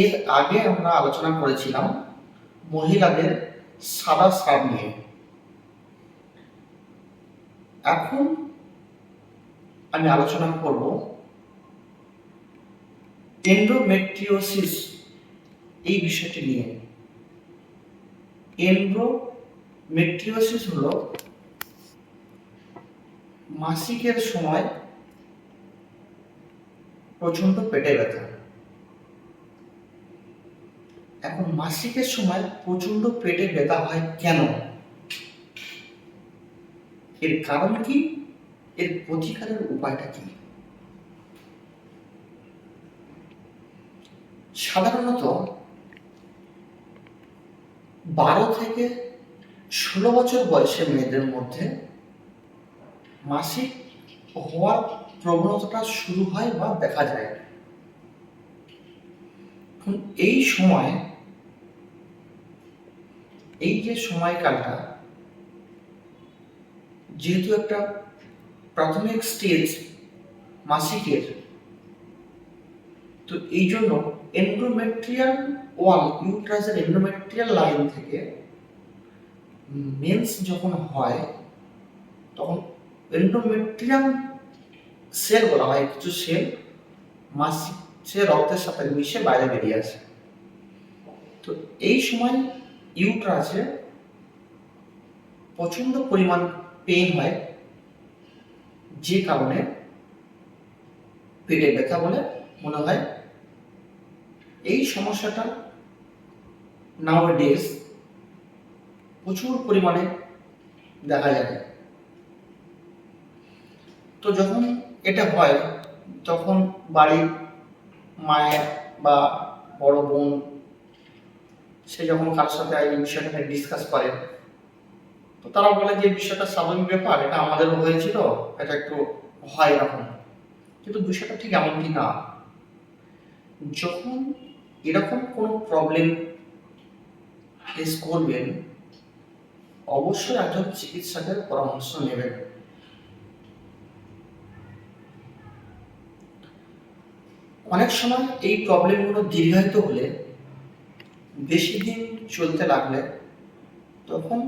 এর আগে আমরা আলোচনা করেছিলাম মহিলাদের সাদা স্রাব নিয়ে। এখন আমি আলোচনা করব এন্ডোমেট্রিওসিস এই বিষয়টি নিয়ে। এন্ডোমেট্রিওসিস হলো মাসিকের সময় প্রচণ্ড পেটে ব্যথা। এখন মাসিকের সময় প্রচণ্ড পেটে ব্যথা হয় কেন? এর কারণ কি? এর প্রতিকারের উপায়টা কি? সাধারণত বারো থেকে ষোলো বছর বয়সের মেয়েদের মধ্যে মাসিক হওয়ার প্রবণতাটা শুরু হয় বা দেখা যায়। এই সময় এই যে সময়কালটা, যেহেতু একটা প্রাথমিক স্টেজ মাসিকের, তো এই জন্য এন্ডোমেট্রিয়াল ওয়াল ইউট্রাসের এন্ডোমেট্রিয়াল লাইন থেকে মেন্স যখন হয়, তখন এন্ডোমেট্রিয়াম সেল বলা হয়, কিছু সেল মাসিক, সে রক্তের সাথে মিশে বাইরে বেরিয়ে আসে। তো এই সময় ইউট্রাসে প্রচণ্ড পরিমাণ পেইন হয়, যে কারণে পেটে ব্যথা বলে মনে হয়। এই সমস্যাটা নাও ডেজ প্রচুর পরিমাণে দেখা যায় তো যখন এটা হয়, তখন বাড়ির মায়ের বা বড় বোন সে যখন কার সাথে এই বিষয়টা ডিসকাস করে, তো তারা বলে যে বিষয়টা স্বাভাবিক ব্যাপার, এটা আমাদেরও হয়েছিল, এটা একটু হয় এরকম। কিন্তু বিষয়টা ঠিক এমনটি না? যখন এরকম কোনো প্রবলেম ফেস করবেন, অবশ্যই একজন চিকিৎসকের পরামর্শ নেবেন। অনেক সময় এই প্রবলেমগুলো দীর্ঘায়িত হলে বেশি দিন চলতে লাগলে তখন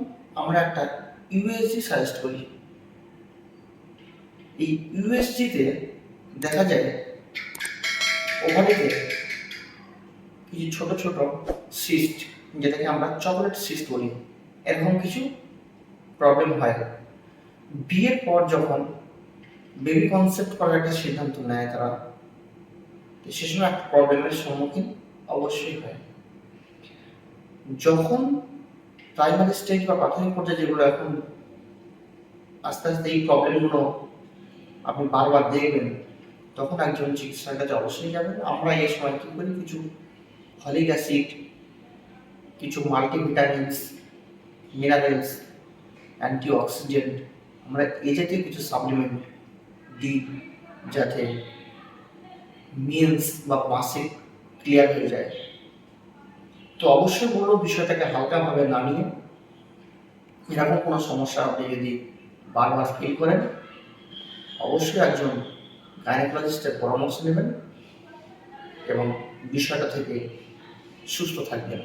আমরা একটা ইউএসজি সাজেস্ট করি। এই ইউএসজিতে দেখা যায় ওভারিতে কিছু ছোট ছোট সিস্ট যেটাকে আমরা চকলেট সিস্ট বলি, এরকম কিছু প্রবলেম হয়। বিয়ের পর যখন বেবি কনসেপ্ট করার একটা সিদ্ধান্ত নেয় তারা সে সময় একটা প্রবলেমের সম্মুখীন অবশ্যই হয়। যখন প্রাইমারি স্টেজ বা প্রাথমিক পর্যায়ে যেগুলো এখন আস্তে আস্তে এই প্রবলেমগুলো আপনি বারবার দেখবেন, তখন একজন চিকিৎসার কাছে অবশ্যই যাবেন। আমরা এই সময় কী করি? কিছু ফলিক অ্যাসিড কিছু মাল্টিভিটামিনস মিনারেলস অ্যান্টিঅক্সিডেন্ট আমরা এ জাতীয় কিছু সাপ্লিমেন্ট দিই যাতে মিলস বা মাসিক ক্লিয়ার হয়ে যায়। তো অবশ্যই বলব বিষয়টাকে হালকাভাবে না নিয়ে এরকম কোনো সমস্যা আপনি যদি বারবার ফিল করেন, অবশ্যই একজন গাইনোকোলজিস্টের পরামর্শ নেবেন এবং বিষয়টা থেকে সুস্থ থাকবেন।